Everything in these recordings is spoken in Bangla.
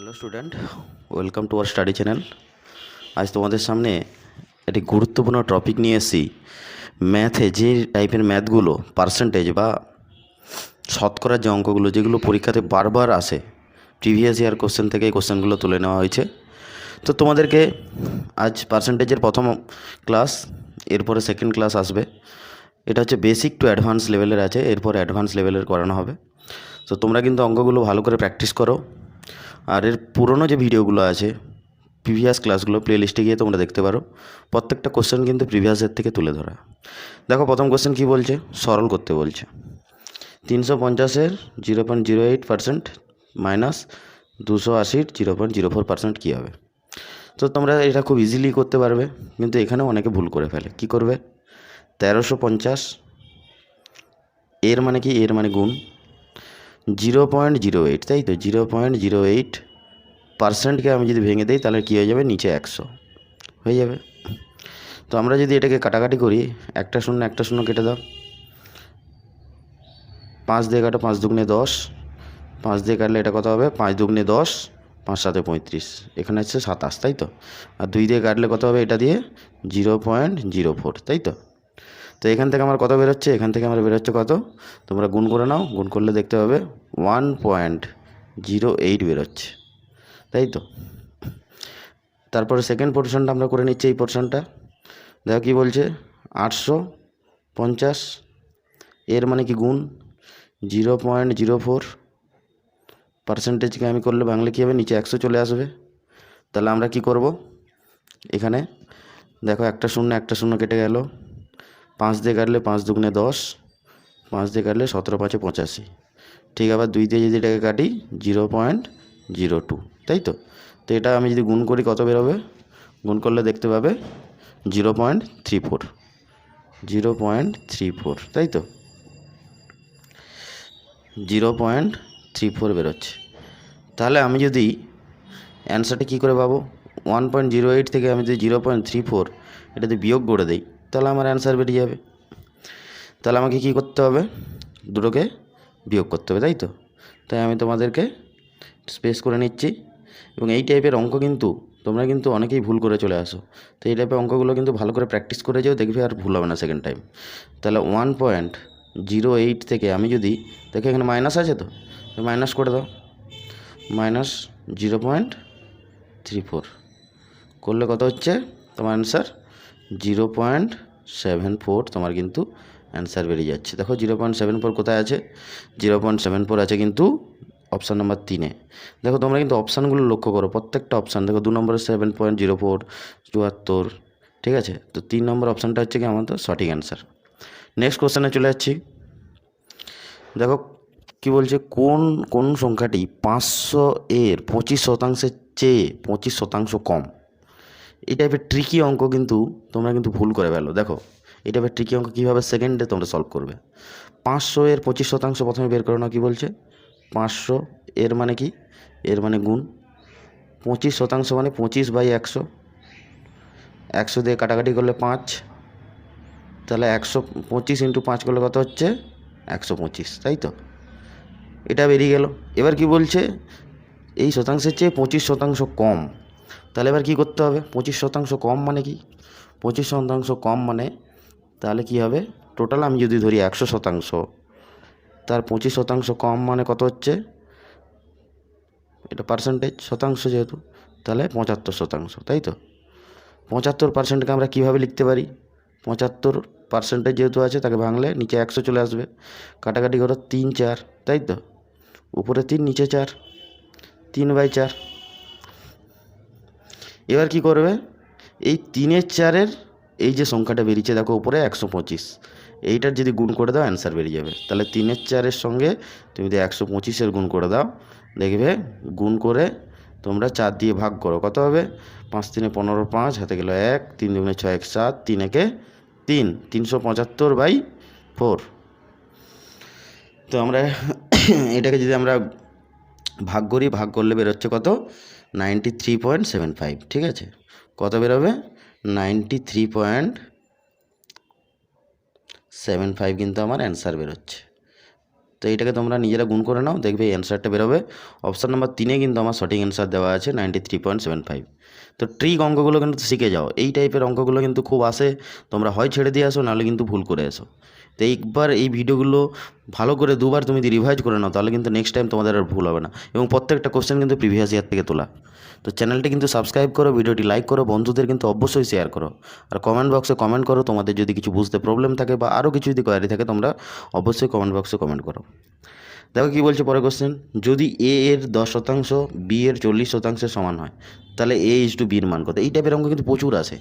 Hello student welcome to our study channel আজ তোমাদের সামনে একটি গুরুত্বপূর্ণ টপিক নিয়ে এসেছি। ম্যাথে যে টাইপের ম্যাথগুলো পার্সেন্টেজ বা শতকরার যে অঙ্কগুলো, যেগুলো পরীক্ষাতে বারবার আসে প্রিভিয়াস ইয়ার কোশ্চেন থেকে এই কোশ্চেনগুলো তুলে নেওয়া হয়েছে। তো তোমাদেরকে আজ পার্সেন্টেজের প্রথম ক্লাস এরপরে সেকেন্ড ক্লাস আসবে। এটা হচ্ছে বেসিক টু অ্যাডভান্স লেভেলের আছে, এরপর অ্যাডভান্স লেভেলের করানো হবে। তো তোমরা কিন্তু অঙ্কগুলো ভালো করে প্র্যাকটিস করো। আর এর পুরনো যে ভিডিওগুলো আছে প্রিভিয়াস ক্লাসগুলো প্লে লিস্টে গিয়ে তোমরা দেখতে পারো। প্রত্যেকটা কোশ্চেন কিন্তু প্রিভিয়াসের থেকে তুলে ধরা। দেখো, প্রথম কোশ্চেন কী বলছে? সরল করতে বলছে। তিনশো পঞ্চাশের zero point zero eight percent minus দুশো আশির zero point zero four percent কী হবে? তো তোমরা এটা খুব ইজিলি করতে পারবে, কিন্তু এখানে অনেকে ভুল করে ফেলে। কি করবে? তেরোশো পঞ্চাশ, এর মানে কি? এর মানে গুণ। জিরো পয়েন্ট জিরো এইট, তাই তো? জিরো পয়েন্ট জিরো এইট পার্সেন্টকে আমি যদি ভেঙে দিই, তাহলে কী হয়ে যাবে? নিচে একশো। হয়ে যাবে। তো আমরা যদি এটাকে কাটাকাটি করি, একটা শূন্য একটা শূন্য কেটে দাও। পাঁচ দিয়ে কাটো, পাঁচ দুগুণে দশ। পাঁচ দিয়ে কাটলে এটা কত হবে? পাঁচ দুগুণে দশ, পাঁচ সাথে পঁয়ত্রিশ। এখানে হচ্ছে সাতাশ, তাই তো? আর দুই দিয়ে কাটলে কত হবে এটা দিয়ে? জিরো পয়েন্ট জিরো ফোর, তাই তো? তো এখান থেকে আমার কত বেরোচ্ছে? এখান থেকে আমার বেরোচ্ছে কত? তোমরা গুণ করে নাও, গুণ করলে দেখতে পাবে ওয়ান পয়েন্ট জিরো এইট বেরোচ্ছে। তাই তো? তারপরে সেকেন্ড পোর্শনটা আমরা করে নিচ্ছি এই পোর্শনটা দেখো কী বলছে? আটশো পঞ্চাশ, এর মানে কি গুণ? জিরো পয়েন্ট জিরো ফোর পার্সেন্টেজকে আমি করলে বাংলা কী হবে? নিচে একশো চলে আসবে। তাহলে আমরা কি করব? এখানে দেখো একটা শূন্য একটা শূন্য কেটে গেল। পাঁচ দিয়ে কাটলে পাঁচ দুগুণে দশ, পাঁচ দিয়ে কাটলে সতেরো পাঁচে পঁচাশি। ঠিক আবার দুই দিয়ে যদি এটাকে কাটি জিরো পয়েন্ট জিরো টু, তাই তো? তো এটা আমি যদি গুণ করি কত বেরোবে? গুণ করলে দেখতে পাবে zero point three four, zero point three four, তাই তো? জিরো পয়েন্ট থ্রি ফোর বেরোচ্ছে। তাহলে আমি যদি অ্যান্সারটা কী করে পাবো? ওয়ান পয়েন্ট জিরো এইট থেকে আমি যদি জিরো পয়েন্ট থ্রি ফোর এটাতে বিয়োগ করে দিই তাহলে আমার অ্যান্সার বেরিয়ে যাবে। তাহলে আমাকে কী করতে হবে? দুটোকে বিয়োগ করতে হবে, তাই তো? তাই আমি তোমাদেরকে স্পেস করে নিচ্ছি। এবং এই টাইপের অঙ্ক কিন্তু তোমরা কিন্তু অনেকেই ভুল করে চলে আসো। তো এই টাইপের অঙ্কগুলো কিন্তু ভালো করে প্র্যাকটিস করে যাও, দেখবে আর ভুল হবে না সেকেন্ড টাইম তাহলে ওয়ান পয়েন্ট জিরো এইট থেকে আমি যদি, দেখে এখানে মাইনাস আছে তো? মাইনাস করে দাও। Minus zero point three four করলে কত হচ্ছে? তোমার answer zero point seven four তোমার কিন্তু অ্যান্সার বেরিয়ে যাচ্ছে। দেখো জিরো পয়েন্ট সেভেন ফোর কোথায় আছে? জিরো পয়েন্ট সেভেন ফোর আছে কিন্তু অপশান নাম্বার তিনে দেখো তোমরা কিন্তু অপশানগুলো লক্ষ্য করো, প্রত্যেকটা অপশান দেখো দু নম্বরে সেভেন পয়েন্ট জিরো ফোর চুয়াত্তর, ঠিক আছে? তো তিন নম্বর অপশানটা হচ্ছে কি আমাদের সঠিক অ্যান্সার নেক্সট কোশ্চেনে চলে যাচ্ছি। দেখো কি বলছে? কোন কোন সংখ্যাটি পাঁচশো এর পঁচিশ শতাংশের চেয়ে পঁচিশ শতাংশ কম? এই টাইপের ট্রিকি অঙ্ক কিন্তু তোমরা কিন্তু ভুল করে ফেলো। দেখো, এই টাইপের ট্রিকি অঙ্ক কীভাবে সেকেন্ডে তোমরা সলভ করবে? পাঁচশো এর পঁচিশ শতাংশ প্রথমে বের করো না কী বলছে? পাঁচশো এর মানে কি? এর মানে গুণ। পঁচিশ শতাংশ মানে পঁচিশ বাই একশো। একশো দিয়ে কাটাকাটি করলে পাঁচ। তাহলে একশো পঁচিশ ইন্টু পাঁচ করলে কত হচ্ছে? একশো পঁচিশ, তাই তো? এটা বেরিয়ে গেল। এবার কি বলছে? এই শতাংশের চেয়ে পঁচিশ শতাংশ কম। তাহলে এবার কী করতে হবে? পঁচিশ শতাংশ কম মানে কি? পঁচিশ শতাংশ কম মানে তাহলে কি হবে? টোটাল আমি যদি ধরি একশো শতাংশ, তার পঁচিশ শতাংশ কম মানে কত হচ্ছে? এটা পার্সেন্টেজ শতাংশ যেহেতু, তাহলে পঁচাত্তর শতাংশ, তাই তো? পঁচাত্তর পার্সেন্টকে আমরা কীভাবে লিখতে পারি? পঁচাত্তর পার্সেন্টেজ যেহেতু আছে, তাকে ভাঙলে নিচে একশো চলে আসবে। কাটাকাটি করো তিন চার, তাই তো? উপরে তিন, নিচে চার, তিন বাই চার এবার কি করবে? এই তিনের চারের এই যে সংখ্যাটা বেরিয়েছে দেখো উপরে একশো পঁচিশ। এইটার যদি গুণ করে দাও অ্যান্সার বেরিয়ে যাবে। তাহলে তিনের চারের সঙ্গে তুমি যদি একশো পঁচিশের গুণ করে দাও, দেখবে গুণ করে তোমরা চার দিয়ে ভাগ করো। কত হবে? পাঁচ তিনে পনেরো পাঁচ, হাতে গেলো এক, তিন দুগুণে ছয় এক সাত, তিন একে তিন, তিনশো পঁচাত্তর বাই ফোর। তো আমরা এটাকে যদি আমরা ভাগ করি, ভাগ করলে বেরোচ্ছে কত? Ninety three point seven five ঠিক আছে? কত বেরোবে? Ninety three point seven five কিন্তু আমার অ্যান্সার বেরোচ্ছে। তো এইটাকে তোমরা নিজেরা গুণ করে নাও, দেখবে অ্যান্সারটা বেরোবে। অপশান নাম্বার তিনে কিন্তু আমার সঠিক অ্যান্সার দেওয়া আছে ninety three point seven five তো ট্রিক অঙ্কগুলো কিন্তু শিখে যাও। এই টাইপের অঙ্কগুলো কিন্তু খুব আসে, তোমরা হয় ছেড়ে দিয়ে আসো, নাহলে কিন্তু ভুল করে এসো। তো একবার এই ভিডিওগুলো ভালো করে দুবার তুমি যদি রিভাইজ করে নাও, তাহলে কিন্তু নেক্সট টাইম তোমাদের আর ভুল হবে না। এবং প্রত্যেকটা কোশ্চেন কিন্তু প্রিভিয়াস ইয়ার থেকে তোলা। তো চ্যানেলটি কিন্তু সাবস্ক্রাইব করো, ভিডিওটি লাইক করো, বন্ধুদের কিন্তু অবশ্যই শেয়ার করো। আর কমেন্ট বক্সে কমেন্ট করো, তোমাদের যদি কিছু বুঝতে প্রবলেম থাকে বা আরও কিছু যদি কোয়ারি থাকে, তোমরা অবশ্যই কমেন্ট বক্সে কমেন্ট করো। দেখো কী বলছে পরে কোশ্চেন যদি এ এর দশ শতাংশ বি এর চল্লিশ শতাংশের সমান হয়, তাহলে এ ইজ টু বির মান কত? এই টাইপের অঙ্ক কিন্তু প্রচুর আছে।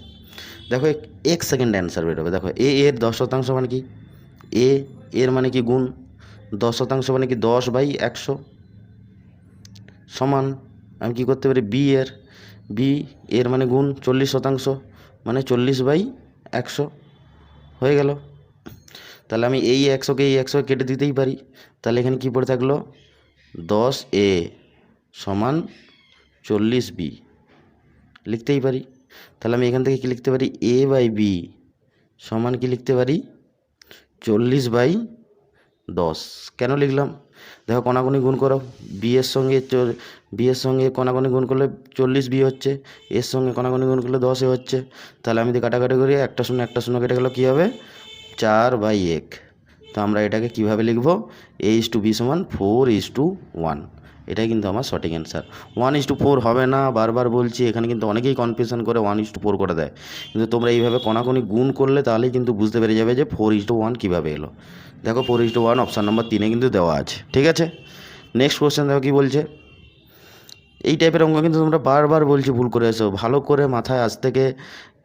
দেখো, এক- এক সেকেন্ড অ্যান্সার বেরোবে। দেখো এ এর দশ শতাংশ মানে কি? এ, এর মানে কি গুণ? দশ শতাংশ মানে কি দশ বাই একশো? সমান, আমি কি করতে পারি? বি এর। বি এর মানে গুণ চল্লিশ শতাংশ মানে চল্লিশ বাই একশো। হয়ে গেল। তাহলে আমি এই একশোকে এই একশো কেটে দিতেই পারি। তাহলে এখানে কী পড়ে থাকল? দশ এ সমান চল্লিশ বি। লিখতেই পারি। তাহলে আমি এখান থেকে কি লিখতে পারি? এ বাই বি সমান কি লিখতে পারি? চল্লিশ বাই দশ। কেন লিখলাম? দেখো কোনাগুনি গুণ করো। বিয়ের সঙ্গে বিয়ের সঙ্গে কোনাগুনি গুণ করলে চল্লিশ বি হচ্ছে এর সঙ্গে কোনাগুনি গুণ করলে দশে হচ্ছে। তাহলে আমি যদি কাটাকাটি করি, একটা শূন্য একটা শূন্য কেটে গেলো, কী হবে? চার বাই এক। তো আমরা এটাকে কীভাবে লিখব? এইচ টু বি সমান ফোর ইস টু ওয়ান এটাই কিন্তু আমার সঠিক answer one is to four হবে না, বারবার বলছি, এখানে কিন্তু অনেকেই কনফিউশন করে ওয়ান ইস টু ফোর করে দেয়। কিন্তু তোমরা এইভাবে কোনাকুনি গুণ করলে তাহলেই কিন্তু বুঝতে পেরে যাবে যে ফোর ইস টু ওয়ান কীভাবে এলো। দেখো four is to one option number তিনে কিন্তু দেওয়া আছে, ঠিক আছে? নেক্সট কোশ্চেন দেখো কী বলছে? এই টাইপের অঙ্ক কিন্তু তোমরা বারবার বলছি, ভুল করে এসো। ভালো করে মাথায় আজ থেকে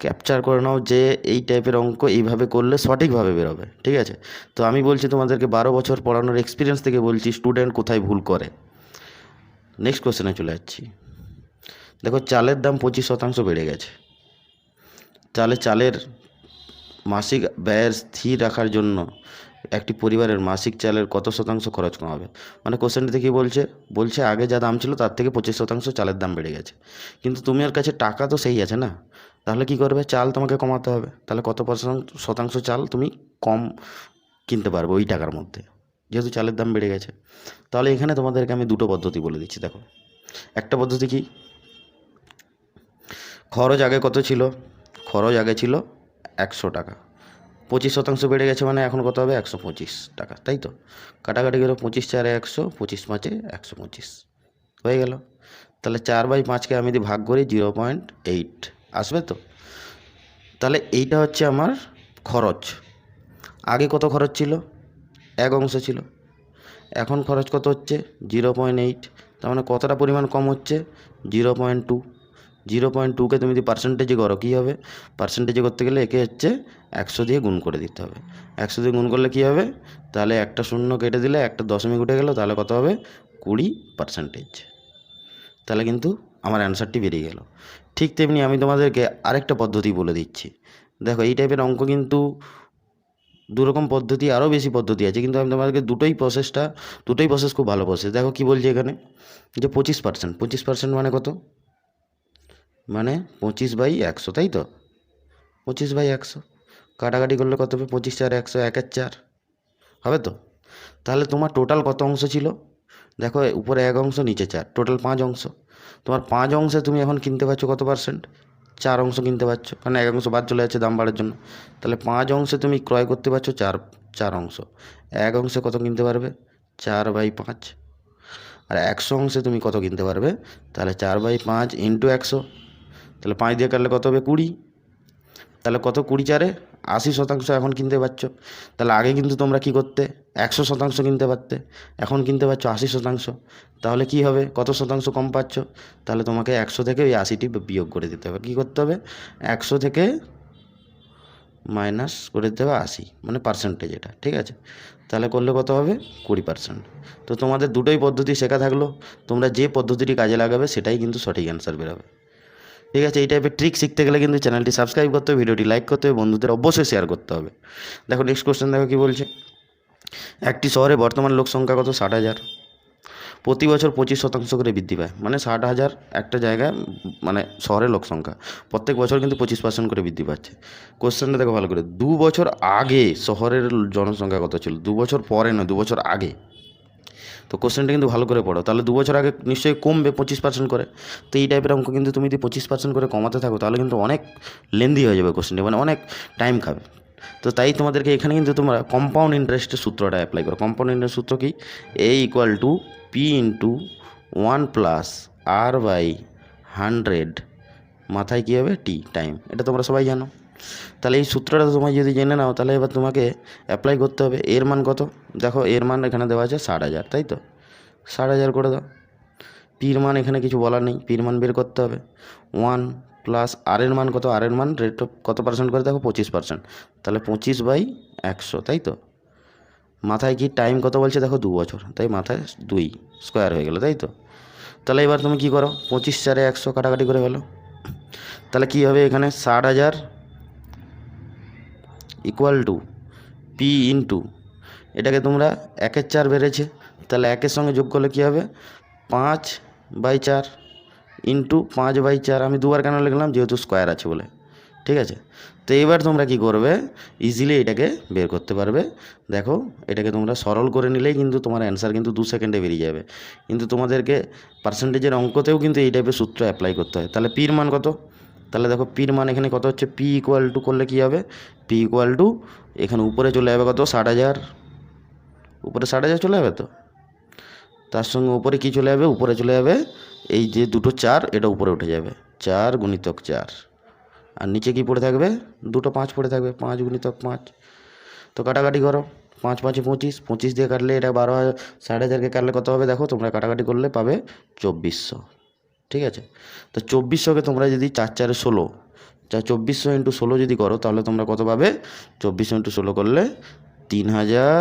ক্যাপচার করে নাও যে এই টাইপের অঙ্ক এইভাবে করলে সঠিকভাবে বেরোবে, ঠিক আছে? তো আমি বলছি তোমাদেরকে বারো বছর পড়ানোর এক্সপিরিয়েন্স থেকে বলছি স্টুডেন্ট কোথায় ভুল করে? নেক্সট কোশ্চেনে চলে যাচ্ছি। দেখো, চালের দাম পঁচিশ শতাংশ বেড়ে গেছে। তাহলে চালের মাসিক ব্যয়ের স্থির রাখার জন্য একটি পরিবারের মাসিক চালের কত শতাংশ খরচ কমাবে? মানে কোশ্চেনটিতে কী বলছে? বলছে, আগে যা দাম ছিল তার থেকে পঁচিশ শতাংশ চালের দাম বেড়ে গেছে। কিন্তু তুমি ওর কাছে টাকা তো সেই আছে না। তাহলে কি করবে? চাল তোমাকে কমাতে হবে। তাহলে কত পার্সেন্ট শতাংশ চাল তুমি কম কিনতে পারবে ওই টাকার মধ্যে। যেহেতু চালের দাম বেড়ে গেছে। তাহলে এখানে তোমাদেরকে আমি দুটো পদ্ধতি বলে দিচ্ছি, দেখো। একটা পদ্ধতি কি? খরচ আগে কত ছিল? খরচ আগে ছিল একশো টাকা। পঁচিশ শতাংশ বেড়ে গেছে মানে এখন কত হবে? একশো পঁচিশ টাকা, তাই তো? কাটাকাটি গেলো পঁচিশ চারে একশো, পঁচিশ পাঁচে একশো পঁচিশ। হয়ে গেল। তাহলে চার বাই পাঁচকে আমি যদি ভাগ করি জিরো পয়েন্ট এইট, আসবে তো? তাহলে এইটা হচ্ছে আমার খরচ। আগে কত খরচ ছিল? এক অংশ ছিল। এখন খরচ কত হচ্ছে? Zero point eight. তার মানে কতটা পরিমাণ কম হচ্ছে? Zero point two. Zero point টুকে তুমি যদি পার্সেন্টেজে করো, কী হবে? পার্সেন্টেজে করতে গেলে একে হচ্ছে একশো দিয়ে গুণ করে দিতে হবে। একশো দিয়ে গুণ করলে কী হবে? তাহলে একটা শূন্য কেটে দিলে একটা দশমিক উঠে গেল, তাহলে কত হবে? কুড়ি পার্সেন্টেজ তাহলে কিন্তু আমার অ্যান্সারটি বেরিয়ে গেল। ঠিক তেমনি আমি তোমাদেরকে আরেকটা পদ্ধতি বলে দিচ্ছি। দেখো, এই টাইপের অঙ্ক কিন্তু দুরকম পদ্ধতি, আরও বেশি পদ্ধতি আছে। কিন্তু আমি তোমাদেরকে দুটোই প্রসেসটা দুটোই প্রসেস খুব ভালো প্রসেস দেখো কী বলছি এখানে? যে পঁচিশ পার্সেন্ট পঁচিশ পার্সেন্ট মানে কত? মানে পঁচিশ বাই একশো, তাই তো? পঁচিশ বাই একশো। কাটাকাটি করলে কত হবে? পঁচিশ চার একশো একের চার। হবে তো? তাহলে তোমার টোটাল কত অংশ ছিল? দেখো, উপরে এক অংশ, নিচে চার। টোটাল পাঁচ অংশ। তোমার পাঁচ অংশে তুমি এখন কিনতে পারছ কত পার্সেন্ট চার অংশ কিনতে পারছ কারণ এক অংশ বাদ চলে যাচ্ছে দাম বাড়ার জন্য। তাহলে পাঁচ অংশে তুমি ক্রয় করতে পারছ চার চার অংশ। এক অংশে কত কিনতে পারবে? চার বাই পাঁচ। আর একশো অংশে তুমি কত কিনতে পারবে? তাহলে চার বাই পাঁচ ইন্টু একশো। তাহলে পাঁচ দিয়ে কাটলে কত হবে? কুড়ি। তাহলে কত? কুড়ি চারে আশি শতাংশ এখন কিনতে পারছ। তাহলে আগে কিন্তু তোমরা কি করতে? একশো শতাংশ কিনতে পারতে। এখন কিনতে পারছ আশি শতাংশ। তাহলে কি হবে? কত শতাংশ কম পাচ্ছ? তাহলে তোমাকে একশো থেকে ওই আশিটি বিয়োগ করে দিতে হবে। কী করতে হবে? একশো থেকে মাইনাস করে দিতে হবে আশি মানে পার্সেন্টেজ এটা, ঠিক আছে? তাহলে করলে কত হবে? কুড়ি পার্সেন্ট তো তোমাদের দুটোই পদ্ধতি শেখা থাকল। তোমরা যে পদ্ধতিটি কাজে লাগাবে, সেটাই কিন্তু সঠিক অ্যান্সার বেরোবে। ঠিক আছে, এই টাইপের ট্রিক শিখতে গেলে কিন্তু চ্যানেলটি সাবস্ক্রাইব করতে হবে ভিডিওটি লাইক করতে হবে, বন্ধুদের অবশ্যই শেয়ার করতে হবে। দেখো নেক্সট কোশ্চেন দেখো কী বলছে? একটি শহরে বর্তমান লোক সংখ্যা কত? ষাট হাজার। প্রতি বছর পঁচিশ শতাংশ করে বৃদ্ধি পায়। মানে ষাট হাজার একটা জায়গায় মানে শহরের লোক সংখ্যা। প্রত্যেক বছর কিন্তু পঁচিশ পার্সেন্ট করে বৃদ্ধি পাচ্ছে। কোশ্চেনটা দেখো ভালো করে। দু বছর আগে শহরের জনসংখ্যা কত ছিল? দু বছর পরে নয়, দু বছর আগে। তো কোশ্চেনটা কিন্তু ভালো করে পড়ো। তাহলে দু বছর আগে নিশ্চয়ই কমবে পঁচিশ পার্সেন্ট করে। তো এই টাইপের অঙ্ক কিন্তু তুমি যদি পঁচিশ পার্সেন্ট করে কমাতে থাকো, তাহলে কিন্তু অনেক লেন্দি হয়ে যাবে কোশ্চেনটা মানে অনেক টাইম খাবে। তো তাই তোমাদেরকে এখানে কিন্তু তোমরা কম্পাউন্ড ইন্টারেস্টের সূত্রটা অ্যাপ্লাই করো। কম্পাউন্ড ইন্টারেস্ট সূত্র কি? A equal to P into one plus R by hundred মাথায় কী হবে? টি টাইম এটা তোমরা সবাই জানো। তাহলে এই সূত্রটা তোমায় যদি জেনে নাও, তাহলে এবার তোমাকে অ্যাপ্লাই করতে হবে। এর মান কত? দেখো, এর মান এখানে দেওয়া আছে ষাট হাজার, তাই তো? ষাট হাজার করে দাও। পির মান এখানে কিছু বলার নেই পির মান বের করতে হবে। ওয়ান প্লাস আর এর মান কত? আর এর মান রেট অফ কত পার্সেন্ট করে? দেখো, পঁচিশ পার্সেন্ট তাহলে পঁচিশ বাই একশো, তাই তো? মাথায় কি টাইম কত বলছে? দেখো, দু বছর। তাই মাথায় দুই স্কোয়ার হয়ে গেলো, তাই তো? তাহলে এবার তুমি কি করো? পঁচিশ চারে একশো কাটাকাটি করে ফেলো। তাহলে কী হবে এখানে? ষাট হাজার ইকুয়াল টু পি ইন্টু এটাকে তোমরা একের চার বেড়েছে, তাহলে একের সঙ্গে যোগ করলে কী হবে? পাঁচ বাই চার ইন্টু পাঁচ বাই চার, আমি দুবার কেন লিখলাম? যেহেতু স্কোয়ার আছে বলে। ঠিক আছে? তো এবার তোমরা কি করবে? ইজিলি এটাকে বের করতে পারবে। দেখো, এটাকে তোমরা সরল করে নিলেই কিন্তু তোমার অ্যান্সার কিন্তু দু সেকেন্ডে বেরিয়ে যাবে। কিন্তু তোমাদেরকে পার্সেন্টেজের অঙ্কতেও কিন্তু এই টাইপের সূত্র অ্যাপ্লাই করতে হয়। তাহলে পির মান কত? তাহলে দেখো পির মান এখানে কত হচ্ছে? পি ইকুয়াল টু করলে কী হবে? পি ইকুয়াল টু এখানে উপরে চলে যাবে কত? ষাট হাজার। উপরে ষাট হাজার চলে যাবে তো? তার সঙ্গে উপরে কী চলে যাবে? উপরে চলে যাবে এই যে দুটো চার, এটা উপরে উঠে যাবে। চার গুণিতক চার। আর নিচে কি পড়ে থাকবে? দুটো পাঁচ পড়ে থাকবে। পাঁচ গুণিতক পাঁচ। তো কাটাকাটি করো। পাঁচ পাঁচে পঁচিশ। পঁচিশ দিয়ে কাটলে এটা বারো হাজার, ষাট হাজারকে কাটলে কত হবে? দেখো, তোমরা কাটাকাটি করলে পাবে চব্বিশশো। ঠিক আছে? তো চব্বিশশোকে তোমরা যদি চার চারে ষোলো চার চব্বিশশো ইন্টু ষোলো যদি করো, তাহলে তোমরা কত পাবে? চব্বিশশো ইন্টু ষোলো করলে তিন হাজার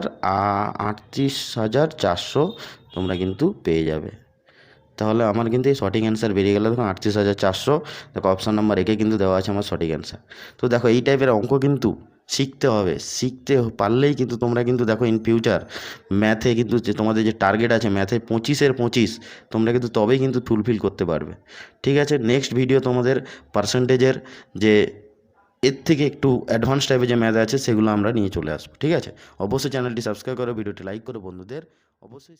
আটত্রিশ হাজার চারশো তোমরা কিন্তু পেয়ে যাবে। তাহলে আমার কিন্তু এই সঠিক অ্যান্সার বেরিয়ে গেল। দেখো, আটত্রিশ হাজার চারশো, দেখো অপশান নাম্বার একে কিন্তু দেওয়া আছে আমার সঠিক অ্যান্সার তো দেখো, এই টাইপের অঙ্ক কিন্তু শিখতে হবে। শিখতে পারলেই কিন্তু তোমরা কিন্তু দেখো ইন ফিউচার ম্যাথে কিন্তু যে তোমাদের যে টার্গেট আছে ম্যাথে পঁচিশের পঁচিশ, তোমরা কিন্তু তবেই কিন্তু ফুলফিল করতে পারবে। ঠিক আছে? নেক্সট ভিডিও তোমাদের পার্সেন্টেজের যে এর থেকে একটু অ্যাডভান্স টাইপের যে ম্যাথ আছে সেগুলো আমরা নিয়ে চলে আসব। ঠিক আছে? অবশ্যই চ্যানেলটি সাবস্ক্রাইব করো ভিডিওটি লাইক করো বন্ধুদের। অবশ্যই